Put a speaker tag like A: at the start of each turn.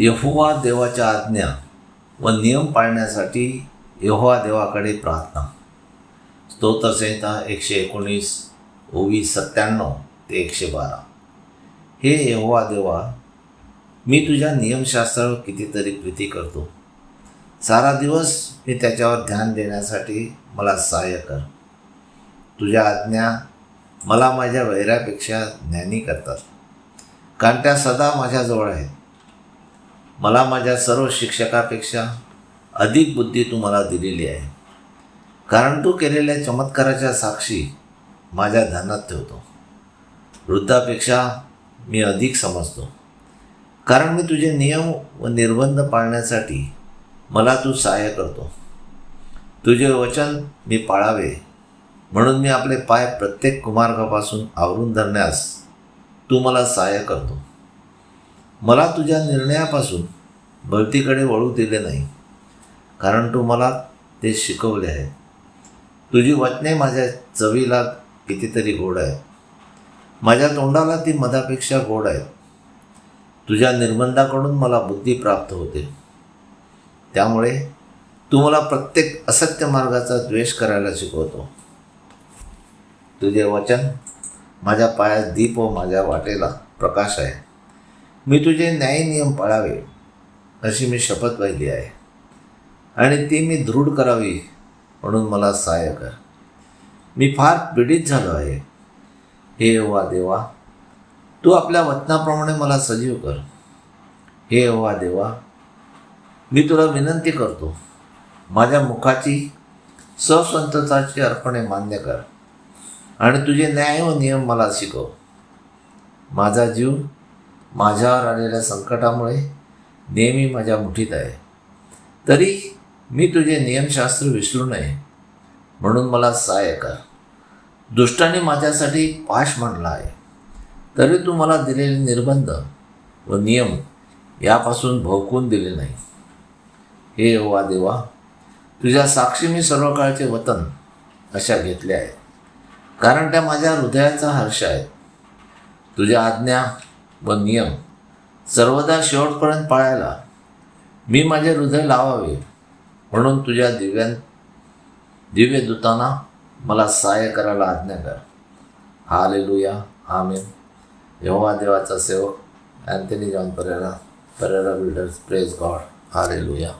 A: यहोवा देवाच्या आज्ञा व नियम पाळण्यासाठी यहोवा देवाकडे प्रार्थना. स्तोत्रसंहिता एकशे एकोणीस ओवी सत्त्याण्णव ते एकशे बारा. हे यहोवा देवा मी तुझ्या नियमशास्त्रावर कितीतरी प्रीती करतो. सारा दिवस मी त्याच्यावर ध्यान देण्यासाठी मला सहाय्य कर. तुझ्या आज्ञा मला माझ्या वैरापेक्षा ज्ञानी करतात. कारण त्या सदा माझ्याजवळ आहेत. मला माझ्या सर्व शिक्षकापेक्षा अधिक बुद्धी तू मला दिलेली आहे. कारण तू केलेल्या चमत्काराच्या साक्षी माझ्या ध्यानात ठेवतो. वृद्धापेक्षा मी अधिक समजतो. कारण मी तुझे नियम व निर्बंध पाळण्यासाठी मला तू सहाय्य करतो. तुझे वचन मी पाळावे म्हणून मी आपले पाय प्रत्येक कुमार्गापासून आवरून धरण्यास तू मला सहाय्य करतो. मला तुझ्या निर्णयापासून भक्तीकडे वळू दिले नाही. कारण तू मला ते शिकवले आहे. तुझी वचने माझ्या चवीला कितीतरी गोड आहेत. माझ्या तोंडाला ती मधापेक्षा गोड आहेत. तुझ्या निर्बंधाकडून मला बुद्धी प्राप्त होते. त्यामुळे तू मला प्रत्येक असत्य मार्गाचा द्वेष करायला शिकवतो. तुझे वचन माझ्या पायात दीप व माझ्या वाटेला प्रकाश आहे. मी तुझे न्याय नियम पाळावे अशी मी शपथ पाहिली आहे. आणि ती मी दृढ करावी म्हणून मला सहाय्य कर. मी फार पीडित झालो आहे. हे वा देवा तू आपल्या वचनाप्रमाणे मला सजीव कर. हे वा देवा मी तुला विनंती करतो माझ्या मुखाची सस्वंतताची अर्पणे मान्य कर. आणि तुझे न्याय व नियम मला शिकव. माझा जीव माझ्यावर आलेल्या संकटामुळे नेहमी माझ्या मुठीत आहे. तरी मी तुझे नियमशास्त्र विसरू नये म्हणून मला सहाय्य कर. दुष्टाने माझ्यासाठी पाश मांडला आहे. तरी तू मला दिलेले निर्बंध व नियम यापासून भोकून दिले नाही. हे वा देवा तुझ्या साक्षी मी सर्व काळचे वतन अशा घेतल्या आहेत कारण त्या माझ्या हृदयाचा हर्ष आहे. तुझ्या आज्ञा व नियम सर्वदा शेवटपर्यंत पाळायला मी माझे हृदय लावावे. म्हणून तुझ्या दिव्यां दिव्य दूतांना मला सहाय्य करायला आज्ञा कर. हालेलुया. आमेन. यहोवा देवाचा सेवक Anthony John Pereira Pereira builders praise God hallelujah.